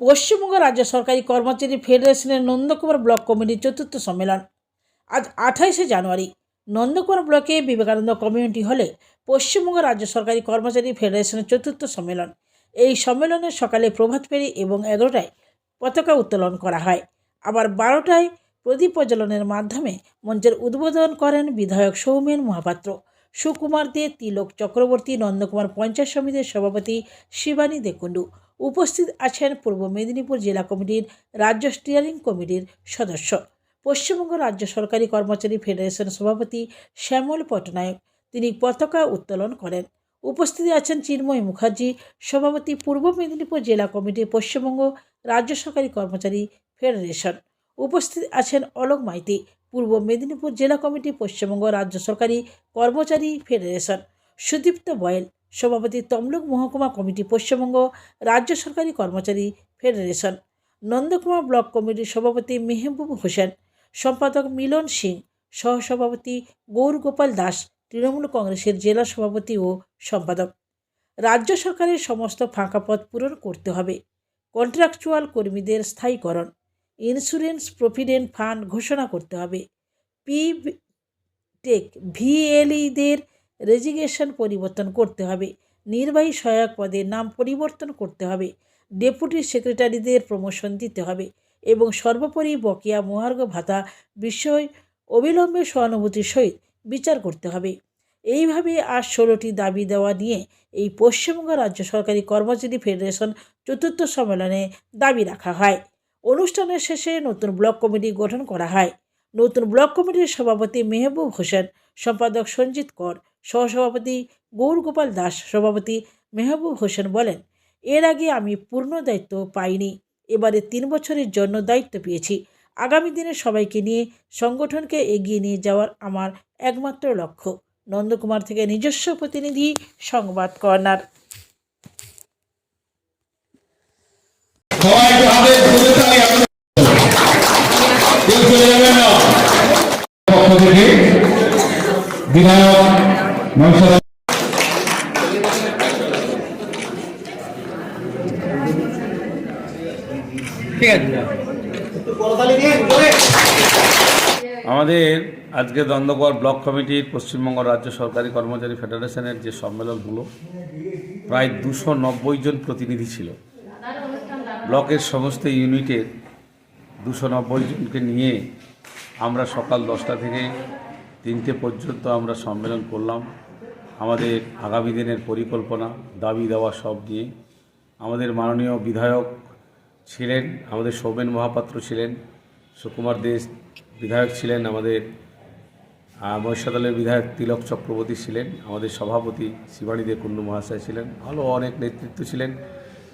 পশ্চিমবঙ্গ রাজ্য সরকারি কর্মচারী ফেডারেশনের নন্দকুমার ব্লক কমিটির চতুর্থ সম্মেলন। আজ আঠাইশে জানুয়ারি, নন্দকুমার ব্লকে বিবেকানন্দ কমিউনিটি হলে পশ্চিমবঙ্গ রাজ্য সরকারি কর্মচারী ফেডারেশনের চতুর্থ সম্মেলন। এই সম্মেলনে সকালে প্রভাত ফেরি এবং এগারোটায় পতাকা উত্তোলন করা হয়। আবার বারোটায় প্রদীপ প্রজ্বলনের মাধ্যমে মঞ্চের উদ্বোধন করেন বিধায়ক সৌমেন মহাপাত্র। সুকুমার দে, তিলক চক্রবর্তী, নন্দকুমার পঞ্চায়েত সমিতির সভাপতি শিবানী দেকুন্ডু উপস্থিত আছেন পূর্ব মেদিনীপুর জেলা কমিটির রাজ্য স্টিয়ারিং কমিটির সদস্য। পশ্চিমবঙ্গ রাজ্য সরকারি কর্মচারী ফেডারেশন সভাপতি শ্যামল পটনায়ক। তিনি পতাকা উত্তোলন করেন। উপস্থিত আছেন চিন্ময় মুখার্জি, সভাপতি পূর্ব মেদিনীপুর জেলা কমিটি পশ্চিমবঙ্গ রাজ্য সরকারি কর্মচারী ফেডারেশন। উপস্থিত আছেন অলোক মাইতি, পূর্ব মেদিনীপুর জেলা কমিটি পশ্চিমবঙ্গ রাজ্য সরকারি কর্মচারী ফেডারেশন। সুদীপ্ত বয়েল সভাপতি তমলুক মহকুমা কমিটি পশ্চিমবঙ্গ রাজ্য সরকারি কর্মচারী ফেডারেশন, নন্দকুমার ব্লক কমিটির সভাপতি মেহবুব হোসেন, সম্পাদক মিলন সিং, সহসভাপতি গৌরগোপাল দাস, তৃণমূল কংগ্রেসের জেলা সভাপতি ও সম্পাদক। রাজ্য সরকারের সমস্ত ফাঁকা পদ পূরণ করতে হবে। কন্ট্রাকচুয়াল কর্মীদের স্থায়ীকরণ ইন্স্যুরেন্স প্রভিডেন্ট ফান্ড ঘোষণা করতে হবে। পি টেক ভিএলইদের রেজিগেশন পরিবর্তন করতে হবে। নির্বাহী সহায়ক পদের নাম পরিবর্তন করতে হবে। ডেপুটি সেক্রেটারিদের প্রমোশন দিতে হবে এবং সর্বোপরি বকেয়া মহার্ঘ ভাতা বিষয় অবিলম্বে সহানুভূতির সহিত বিচার করতে হবে। এইভাবে আর ষোলোটি দাবি দেওয়া নিয়ে এই পশ্চিমবঙ্গ রাজ্য সরকারি কর্মচারী ফেডারেশন চতুর্থ সম্মেলনে দাবি রাখা হয়। অনুষ্ঠানের শেষে নতুন ব্লক কমিটি গঠন করা হয়। নতুন ব্লক কমিটির সভাপতি মেহবুব হোসেন, সম্পাদক সঞ্জিত কর সহসভাপতি গৌরগোপাল দাস সভাপতি মেহবুব হোসেন বলেন, এর আগে আমি পূর্ণ দায়িত্ব পাইনি, এবারে তিন বছরের জন্য দায়িত্ব পেয়েছি। আগামী দিনে সবাইকে নিয়ে সংগঠনকে এগিয়ে নিয়ে যাওয়ার আমার একমাত্র লক্ষ্য। নন্দকুমার থেকে নিজস্ব প্রতিনিধি সংবাদ কর্নার। আমাদের আজকে দ্বন্দ্বকর ব্লক কমিটির পশ্চিমবঙ্গ রাজ্য সরকারি কর্মচারী ফেডারেশনের যে সম্মেলন হলো প্রায় দুশো নব্বই জন প্রতিনিধি ছিল। ব্লকের সমস্ত ইউনিটের দুশো নব্বই জনকে নিয়ে আমরা সকাল দশটা থেকে তিনটে পর্যন্ত আমরা সম্মেলন করলাম। আমাদের আগামী দিনের পরিকল্পনা, দাবি দেওয়া সব নিয়ে আমাদের মাননীয় বিধায়ক ছিলেন, আমাদের সৌমেন মহাপাত্র ছিলেন, সুকুমার দেশ বিধায়ক ছিলেন, আমাদের মহিষাদলের বিধায়ক তিলক চক্রবর্তী ছিলেন, আমাদের সভাপতি শিবানী দে কুন্ডু মহাশয় ছিলেন আরও অনেক নেতৃত্ব ছিলেন,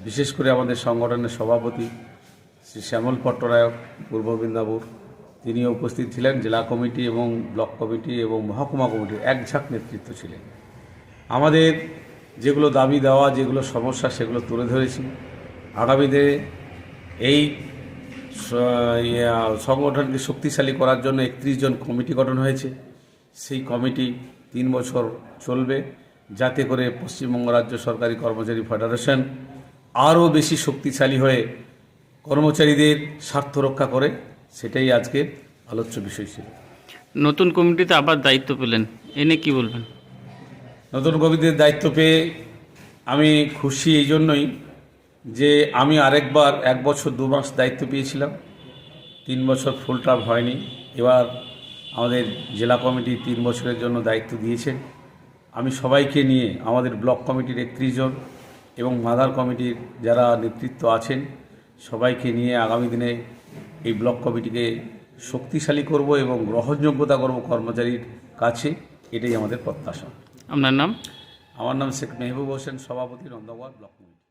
বিশেষ করে আমাদের সংগঠনের সভাপতি শ্রী শ্যামল পট্টনায়ক, পূর্ব বৃন্দাপুর তিনিও উপস্থিত ছিলেন, জেলা কমিটি এবং ব্লক কমিটি এবং মহকুমা কমিটির এক ঝাঁক নেতৃত্ব ছিলেন। আমাদের যেগুলো দাবি দেওয়া, যেগুলো সমস্যা, সেগুলো তুলে ধরেছি। আগামী দিনে এই সংগঠনকে শক্তিশালী করার জন্য একত্রিশ জন কমিটি গঠন হয়েছে। সেই কমিটি তিন বছর চলবে, যাতে করে পশ্চিমবঙ্গ রাজ্য সরকারি কর্মচারী ফেডারেশন আরও বেশি শক্তিশালী হয়ে কর্মচারীদের স্বার্থ রক্ষা করে। সেটাই আজকের আলোচ্য বিষয় ছিল। নতুন কমিটিতে আবার দায়িত্ব পেলেন। এনে কি বলবেন? নতুন কবিদের দায়িত্ব পেয়ে আমি খুশি এই জন্যই যে আমি আরেকবার এক বছর দু মাস দায়িত্ব পেয়েছিলাম। তিন বছর ফুল টার্ম হয়নি। এবার আমাদের জেলা কমিটি তিন বছরের জন্য দায়িত্ব দিয়েছেন আমি সবাইকে নিয়ে আমাদের ব্লক কমিটির একত্রিশ জন এবং মাদার কমিটির যারা নেতৃত্ব আছেন, সবাইকে নিয়ে আগামী দিনে এই ব্লক কমিটিকে শক্তিশালী করব এবং গ্রহণযোগ্যতা করব কর্মচারীর কাছে। এটাই আমাদের প্রত্যাশা। আপনার নাম? আমার নাম শেখ মেহবুব হোসেন সভাপতি নন্দগড় ব্লক কমিটি